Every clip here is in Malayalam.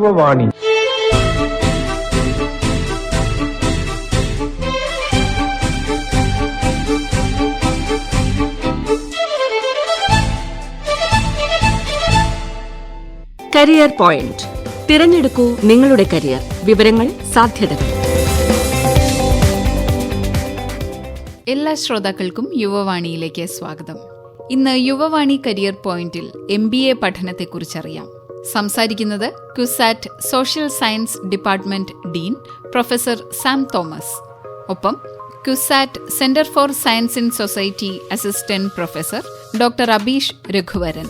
Yuvavani career point. തിരഞ്ഞെടുക്കൂ നിങ്ങളുടെ കരിയർ. വിവരങ്ങൾ സാധ്യതകൾ. എല്ലാ ശ്രോതാക്കൾക്കും യുവവാണിയിലേക്ക് സ്വാഗതം. ഇന്ന് യുവവാണി കരിയർ പോയിന്റിൽ എം ബി എ പഠനത്തെക്കുറിച്ചറിയാം. സംസാരിക്കുന്നത് CUSAT social science department dean professor Sam Thomas. ഒപ്പം CUSAT centre for science in society assistant professor doctor Abeesh Raghuvaran.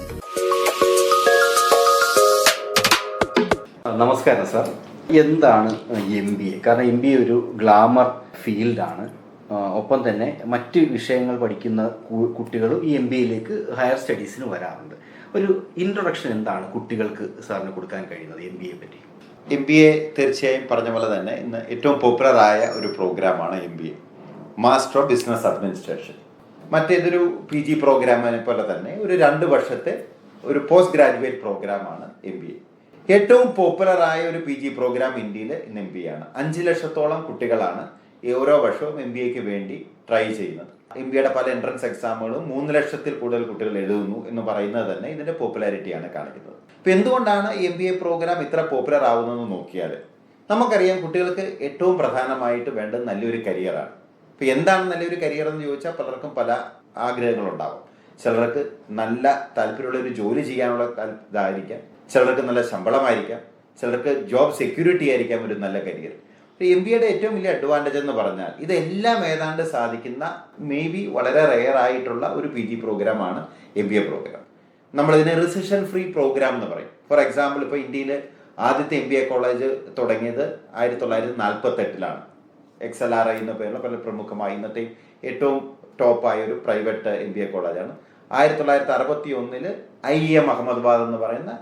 നമസ്കാരം സാർ. എന്താണ് എം ബി എ കാരണം എം ബി എ ഒരു ഗ്ലാമർ ഫീൽഡാണ്. ഒപ്പം തന്നെ മറ്റ് വിഷയങ്ങൾ പഠിക്കുന്ന കുട്ടികളും ഈ എം ബി എയിലേക്ക് ഹയർ സ്റ്റഡീസിന് വരാറുണ്ട്. ഒരു ഇൻട്രൊഡക്ഷൻ എന്താണ് കുട്ടികൾക്ക് സാറിന് കൊടുക്കാൻ കഴിയുന്നത് എം ബി എ പറ്റി? എം ബി എ തീർച്ചയായും പറഞ്ഞ പോലെ തന്നെ ഇന്ന് ഏറ്റവും പോപ്പുലറായ ഒരു പ്രോഗ്രാമാണ് M B A master of business administration മറ്റേതൊരു പി ജി പ്രോഗ്രാമിനെ പോലെ തന്നെ ഒരു രണ്ട് വർഷത്തെ ഒരു പോസ്റ്റ് ഗ്രാജുവേറ്റ് പ്രോഗ്രാമാണ് എം ബി എ ഏറ്റവും പോപ്പുലറായ ഒരു പി ജി പ്രോഗ്രാം ഇന്ത്യയിൽ ഇന്ന് എം ബി ആണ്. അഞ്ച് ലക്ഷത്തോളം കുട്ടികളാണ് ഓരോ വർഷവും എം ബി എക്ക് വേണ്ടി ട്രൈ ചെയ്യുന്നത്. എം ബി എയുടെ പല എൻട്രൻസ് എക്സാമുകളും മൂന്ന് ലക്ഷത്തിൽ കൂടുതൽ കുട്ടികൾ എഴുതുന്നു എന്ന് പറയുന്നത് തന്നെ ഇതിന്റെ പോപ്പുലാരിറ്റിയാണ് കാണിക്കുന്നത്. ഇപ്പൊ എന്തുകൊണ്ടാണ് എം ബി എ പ്രോഗ്രാം ഇത്ര പോപ്പുലർ ആവുന്നതെന്ന് നോക്കിയാൽ നമുക്കറിയാം കുട്ടികൾക്ക് ഏറ്റവും പ്രധാനമായിട്ട് വേണ്ടത് നല്ലൊരു കരിയറാണ് ഇപ്പൊ എന്താണ് നല്ലൊരു കരിയർ എന്ന് ചോദിച്ചാൽ പലർക്കും പല ആഗ്രഹങ്ങളുണ്ടാവും. ചിലർക്ക് നല്ല താല്പര്യമുള്ള ഒരു ജോലി ചെയ്യാനുള്ള ഇതായിരിക്കാം. ചിലർക്ക് നല്ല ശമ്പളമായിരിക്കാം. ചിലർക്ക് ജോബ് സെക്യൂരിറ്റി ആയിരിക്കാം ഒരു നല്ല കരിയർ എം ബി എയുടെ ഏറ്റവും വലിയ അഡ്വാന്റേജ് എന്ന് പറഞ്ഞാൽ ഇതെല്ലാം ഏതാണ്ട് സാധിക്കുന്ന മേ ബി വളരെ റെയർ ആയിട്ടുള്ള ഒരു പി ജി പ്രോഗ്രാമാണ് എം ബി എ പ്രോഗ്രാം നമ്മളിതിനെ റിസഷൻ ഫ്രീ പ്രോഗ്രാം എന്ന് പറയും. ഫോർ എക്സാമ്പിൾ ഇപ്പോൾ ഇന്ത്യയിൽ ആദ്യത്തെ എം ബി എ കോളേജ് തുടങ്ങിയത് ആയിരത്തി തൊള്ളായിരത്തി നാൽപ്പത്തി എട്ടിലാണ് എക്സ് എൽ ആർ ഐ എന്ന പേരിൽ പല പ്രമുഖമായി ഇന്നത്തെ ഏറ്റവും ടോപ്പായ ഒരു പ്രൈവറ്റ് എം ബി എ കോളേജാണ് ആയിരത്തി തൊള്ളായിരത്തി അറുപത്തി ഒന്നിൽ ഐ എം അഹമ്മദാബാദ് എന്ന് പറയുന്ന